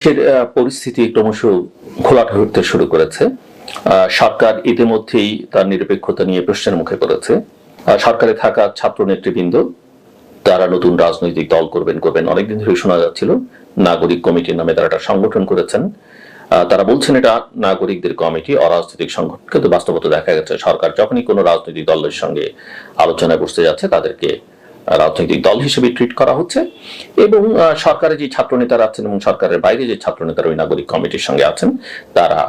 দেশের পরিস্থিতি ক্রমশ ঘোলাটে হতে শুরু করেছে। সরকার ইতিমধ্যেই তার নিরপেক্ষতা নিয়ে প্রশ্নের মুখে আহ, সরকারে থাকা ছাত্র নেতৃবৃন্দ তারা নতুন রাজনৈতিক দল করবেন করবেন অনেকদিন ধরে শোনা যাচ্ছিল। নাগরিক কমিটির নামে তারা একটা সংগঠন করেছেন। তারা বলছেন এটা নাগরিকদের কমিটি অরাজনৈতিক সংগঠন। কিন্তু বাস্তবতা দেখা গেছে সরকার যখনই কোনো রাজনৈতিক দলের সঙ্গে আলোচনায় বসতে যাচ্ছে তাদেরকে রাজনৈতিক দল হিসেবে ট্রিট করা হচ্ছে এবং সরকারের যে ছাত্র নেতারা আছেন এবং সরকারের বাইরে যে ছাত্র নেতারা ওই নাগরিক কমিটির সঙ্গে আছেন, তারা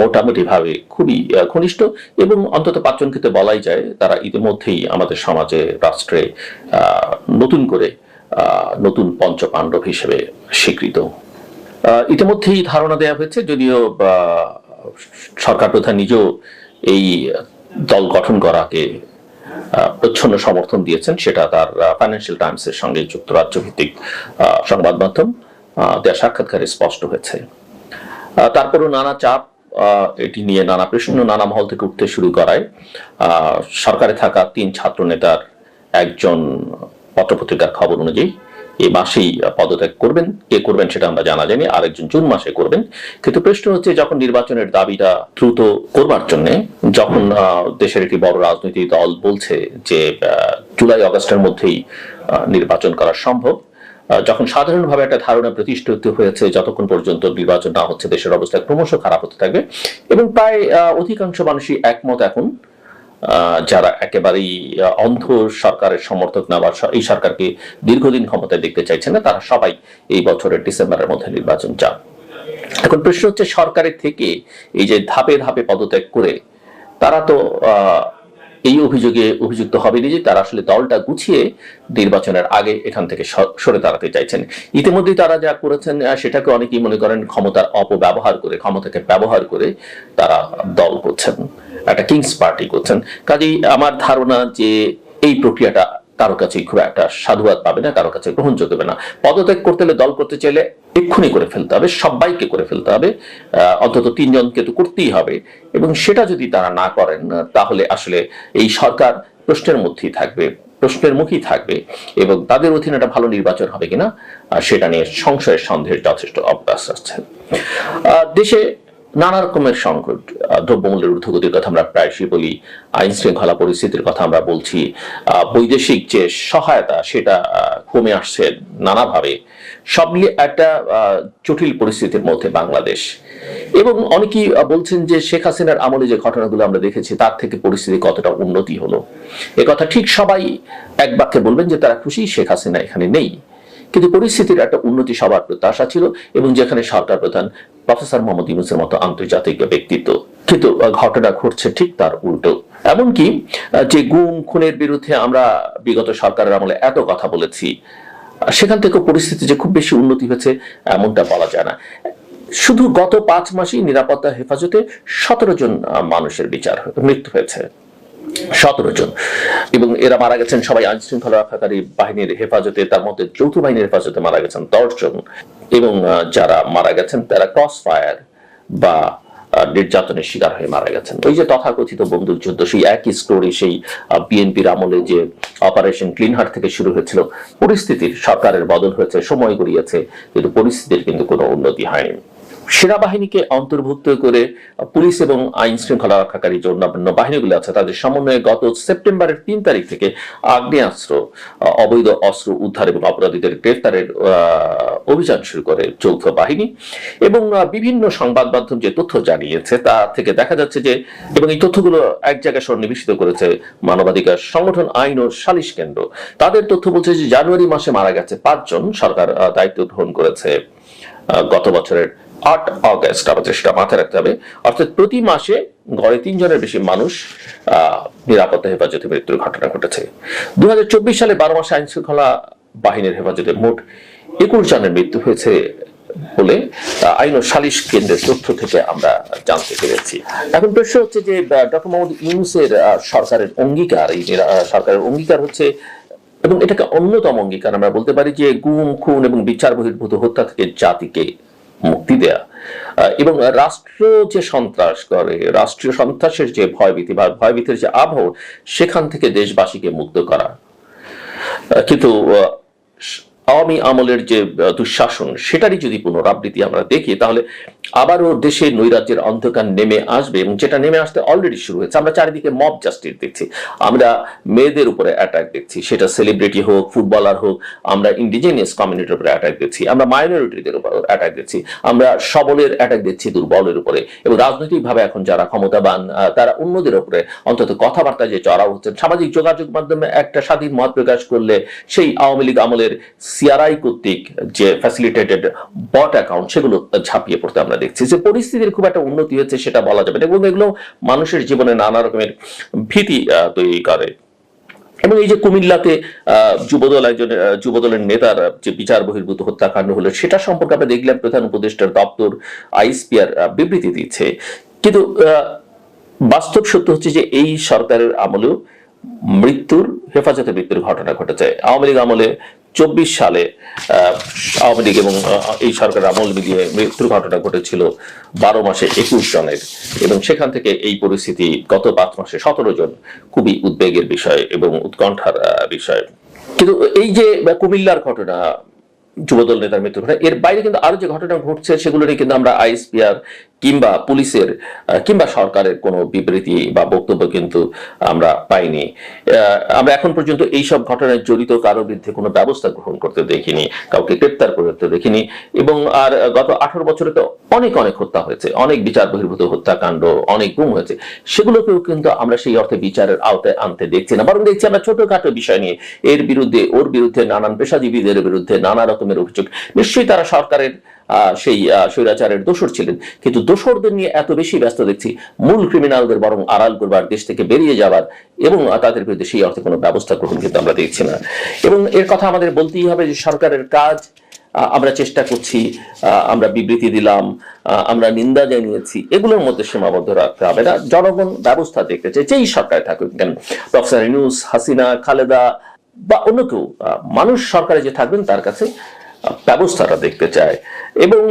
মোটামুটি ভাবে খুবই ঘনিষ্ঠ এবং অন্তত পাঁচজন ক্ষেত্রে বলাই যায়, তারা ইতিমধ্যেই আমাদের সমাজে, রাষ্ট্রে নতুন করে নতুন পঞ্চ পাণ্ডব হিসেবে স্বীকৃত। ইতিমধ্যেই ধারণা দেওয়া হয়েছে, যদিও সরকার প্রধান নিজেও এই দল গঠন করাকে প্রচ্ছন্ন সমর্থন দিয়েছেন, সেটা তার ফাইন্যান্সিয়াল টাইমসের সঙ্গে যুক্তরাজ্য ভিত্তিক সংবাদ মাধ্যম দেওয়া সাক্ষাৎকারে স্পষ্ট হয়েছে। তারপরও নানা চাপ এটি নিয়ে নানা প্রশ্ন নানা মহল থেকে উঠতে শুরু করায়। সরকারে থাকা তিন ছাত্র নেতার একজন পত্রপত্রিকার খবর অনুযায়ী এই মাসেই পদত্যাগ করবেন। কে করবেন সেটা আমরা জানা যায়নি, আরেকজন জুন মাসে করবেন। কিন্তু প্রশ্ন হচ্ছে, যখন নির্বাচনের দাবিটা দ্রুত করবার জন্য, যখন দেশের একটি বড় রাজনৈতিক দল বলছে যে জুলাই আগস্টের মধ্যেই নির্বাচন করা সম্ভব যখন সাধারণভাবে একটা ধারণা প্রতিষ্ঠিত হয়েছে, যতক্ষণ পর্যন্ত নির্বাচন না হচ্ছে, দেশের অবস্থা ক্রমশ খারাপ হতে থাকবে। এবং প্রায় অধিকাংশ মানুষই একমত এখন যারা একেবারেই অন্ধ সরকারের সমর্থক না বা এই সরকারকে দীর্ঘদিন ক্ষমতায় দেখতে চাইছে না, তারা সবাই এই বছরের ডিসেম্বরের মধ্যে নির্বাচন চান। এখন প্রশ্ন হচ্ছে সরকারের থেকে এই যে ধাপে ধাপে পদত্যাগ করে, তারা তো এই অভিযোগে অভিযুক্ত হবে যে তারা আসলে দলটা গুছিয়ে নির্বাচনের আগে এখান থেকে সরে দাঁড়াতে চাইছেন। ইতিমধ্যেই তারা যা করেছেন সেটাকে অনেকেই মনে করেন ক্ষমতার অপব্যবহার করে, ক্ষমতাকে ব্যবহার করে তারা দল করছেন, একটা কিংস পার্টি করছেন। কাজেই আমার ধারণা যে এই প্রক্রিয়াটা কারও কাছে খুব একটা সাধুবাদ পাবে না, কারও কাছে গ্রহণযোগ্য হবে না। পদত্যাগ করতে হলে দল করতে চাইলে এক্ষুনি করে ফেলতে হবে, সবাইকে করে ফেলতে হবে অন্তত তিনজনকে তো করতেই হবে। এবং সেটা যদি তারা না করেন, তাহলে আসলে এই সরকার প্রশ্নের মধ্যেই থাকবে, প্রশ্নের মুখেই থাকবে এবং তাদের অধীনে একটা ভালো নির্বাচন হবে কিনা সেটা নিয়ে সংশয়ের সন্দেহের যথেষ্ট অভ্যাস আছে। দেশে নানা রকমের সংকট দ্রব্যমূল্যের ঊর্ধ্বগতির কথা আমরা প্রায়শই বলি আইন শৃঙ্খলা পরিস্থিতির কথা আমরা বলছি বৈদেশিক যে সহায়তা সেটা কমে আসছে নানাভাবে। সব মিলিয়ে একটা জটিল পরিস্থিতির মধ্যে বাংলাদেশ। এবং অনেকেই বলছেন যে শেখ হাসিনার আমলে যে ঘটনাগুলো আমরা দেখেছি, তার থেকে পরিস্থিতি কতটা উন্নতি হলো? কথা ঠিক সবাই এক বাক্যে বলবেন যে তারা খুশি, শেখ হাসিনা এখানে নেই। কিন্তু পরিস্থিতির একটা উন্নতি সবার প্রত্যাশা ছিল এবং যেখানে সরকার প্রধান প্রফেসর মোহাম্মদ ইউনুসের মতো আন্তর্জাতিক ব্যক্তিত্ব। কিন্তু ঘটনা ঘটছে ঠিক তার উল্টো। এমনকি যে গুম, খুনের বিরুদ্ধে আমরা বিগত সরকারের আমলে এত কথা বলেছি, সেখান থেকে পরিস্থিতি যে খুব বেশি উন্নতি হয়েছে, এমনটা বলা যায় না। শুধু গত পাঁচ মাসেই নিরাপত্তা হেফাজতে সতেরো জন মানুষের বিচার মৃত্যু হয়েছে। সতেরো জন। এবং এরা মারা গেছেন সবাই আইন শৃঙ্খলা রক্ষাকারী বাহিনীর হেফাজতে, তার মধ্যে যৌথ বাহিনীর হেফাজতে মারা গেছেন দশ জন। এবং যারা মারা গেছেন তারা ক্রস ফায়ার বা নির্যাতনের শিকার হয়ে মারা গেছেন। ওই যে তথাকথিত বন্দুক যুদ্ধ, সেই একই স্টোরি সেই বিএনপির আমলে যে অপারেশন ক্লিন হার্ট থেকে শুরু হয়েছিল, পরিস্থিতির সরকারের বদল হয়েছে, সময় গড়িয়েছে, কিন্তু পরিস্থিতির কিন্তু কোনো উন্নতি হয়নি। সেনাবাহিনীকে অন্তর্ভুক্ত করে পুলিশ এবং আইন শৃঙ্খলা রক্ষাকারী যে অন্যান্য বাহিনীগুলো আছে, তাদের সমন্বয়ে গত সেপ্টেম্বরের তিন তারিখ থেকে আগ্নেয়াস্ত্র, অবৈধ অস্ত্র উদ্ধার এবং অপরাধীদের গ্রেফতারের অভিযান শুরু করে যৌথ বাহিনী এবং বিভিন্ন সংবাদ মাধ্যম যে তথ্য জানিয়েছে, তা থেকে দেখা যাচ্ছে যে এবং এই তথ্যগুলো এক জায়গায় সন্নিবেশিত করেছে মানবাধিকার সংগঠন, আইন ও সালিশ কেন্দ্র। তাদের তথ্য বলছে যে জানুয়ারি মাসে মারা গেছে পাঁচজন, সরকার দায়িত্ব গ্রহণ করেছে গত বছরের আট অগস্ট আমাদের সেটা মাথায় রাখতে হবে। অর্থাৎ প্রতি মাসে গড়ে তিনজনের বেশি মানুষ নিরাপত্তা, হেফাজতে মৃত্যুর ঘটনা ঘটেছে। দুহাজার চব্বিশ সালে বারো মাসে আইন শৃঙ্খলা বাহিনীর হেফাজতে মোট একুশ জনের মৃত্যু হয়েছে বলে আইন ও সালিশ কেন্দ্রের তথ্য থেকে আমরা জানতে পেরেছি। এখন প্রশ্ন হচ্ছে যে ডক্টর মোহাম্মদ ইউনুসের সরকারের অঙ্গীকার, এই সরকারের অঙ্গীকার হচ্ছে, এবং এটাকে অন্যতম অঙ্গীকার, আমরা বলতে পারি যে গুম, খুন এবং বিচার বহির্ভূত হত্যা থেকে জাতিকে মুক্তি দেয়া। এবং রাষ্ট্র যে সন্ত্রাস করে, রাষ্ট্রীয় সন্ত্রাসের যে ভয়ভীতি বা ভয়ভীতির যে আবহ, সেখান থেকে দেশবাসীকে মুক্ত করা। কিন্তু আওয়ামী আমলের যে দুঃশাসন, সেটারই যদি পুনরাবৃত্তি আমরা দেখি, তাহলে আবারও দেশে নৈরাজ্যের অন্ধকার নেমে আসবে এবং যেটা নেমে আসতে অলরেডি শুরু হয়েছে। আমরা চারিদিকে মব জাস্টিস দেখছি, আমরা মেয়েদের উপরে অ্যাটাক দেখছি, সেটা সেলিব্রিটি হোক ফুটবলার হোক, আমরা ইন্ডিজিনিয়াস কমিউনিটির উপরে অ্যাটাক দেখছি, আমরা মাইনরিটিদের উপর অ্যাটাক দেখছি, আমরা সবলের অ্যাটাক দেখছি দুর্বলের উপরে এবং রাজনৈতিকভাবে এখন যারা ক্ষমতাবান তারা অন্যদের উপরে অন্তত কথাবার্তা যে চড়াও হচ্ছে, সামাজিক যোগাযোগ মাধ্যমে একটা স্বাধীন মত প্রকাশ করলে সেই আওয়ামী লীগ আমলের সিআরআই কর্তৃক যে ফ্যাসিলিটেটেড বট অ্যাকাউন্ট সেগুলো ঝাঁপিয়ে পড়তে আমরা দেখছি। যে পরিস্থিতির খুব একটা উন্নতি হচ্ছে সেটা বলা যাবে এবং এগুলো মানুষের জীবনে নানা রকমের ভীতি তৈরি করে। এবং এই যে কুমিল্লাতে যুবদল একজন যুবদলের নেতার যে বিচার বহির্ভূত হত্যাকাণ্ড হলো, সেটা সম্পর্কে আমরা দেখলাম প্রধান উপদেষ্টার দপ্তর আইসপিআর বিবৃতি দিচ্ছে। কিন্তু বাস্তব সত্য হচ্ছে যে এই সরকারের আমলেও মৃত্যুর হেফাজতে মৃত্যুর ঘটনা ঘটেছে। আওয়ামী লীগ আমলে চব্বিশ সালে আওয়ামী লীগ এবং এই সরকার আমল মিলিয়ে মৃত্যুর ঘটনা ঘটেছিল বারো মাসে একুশ জনের। এবং সেখান থেকে এই পরিস্থিতি গত পাঁচ মাসে সতেরো জন খুবই উদ্বেগের বিষয় এবং উৎকণ্ঠার বিষয়। কিন্তু এই যে কুমিল্লার ঘটনা যুবদল নেতার মৃত্যু ঘটনা। এর বাইরে কিন্তু আরও যে ঘটনা ঘটছে সেগুলো নিয়ে কিন্তু আমরা আইএসপিআর কিংবা পুলিশের কিংবা সরকারের কোনো বিবৃতি বা বক্তব্য কিন্তু আমরা পাইনি। আমরা এখন পর্যন্ত এই সব ঘটনায় জড়িত কারও বিরুদ্ধে কোনো ব্যবস্থা গ্রহণ করতে দেখিনি, কাউকে গ্রেপ্তার করতে দেখিনি এবং আর গত আঠারো বছরে তো অনেক অনেক হত্যা হয়েছে, অনেক বিচার বহির্ভূত হত্যাকাণ্ড, অনেক গুম হয়েছে। সেগুলোকেও কিন্তু আমরা সেই অর্থে বিচারের আওতায় আনতে দেখছি না। বরং দেখছি আমরা ছোটখাটো বিষয় নিয়ে, এর বিরুদ্ধে, ওর বিরুদ্ধে, নানান পেশাজীবীদের বিরুদ্ধে, নানা রকমের অভিযোগ। নিশ্চয়ই তারা সরকারের সেই স্বৈরাচারের দোষর ছিলেন। কিন্তু দোষরদের নিয়ে এত বেশি ব্যস্ত দেখছি, মূল ক্রিমিনালদের বরং আড়াল করবার, দেশ থেকে বেরিয়ে যাবার এবং তাদের বিরুদ্ধে সেই অর্থে কোনো ব্যবস্থা গ্রহণ কিন্তু আমরা দেখছি না। এবং এর কথা আমাদের বলতেই হবে যে সরকারের কাজ আমরা চেষ্টা করছি আমরা বিবৃতি দিলাম আমরা নিন্দা জানিয়েছি, এগুলোর মধ্যে সীমাবদ্ধ রাখতে হবে না। জনগণ ব্যবস্থা দেখতে চাই যেই সরকারে থাকুক কেন। প্রফেসর ইউনুস হাসিনা, খালেদা বা অন্য কেউ মানুষ সরকারে যে থাকবেন তার কাছে ব্যবস্থাটা দেখতে চায়। এবং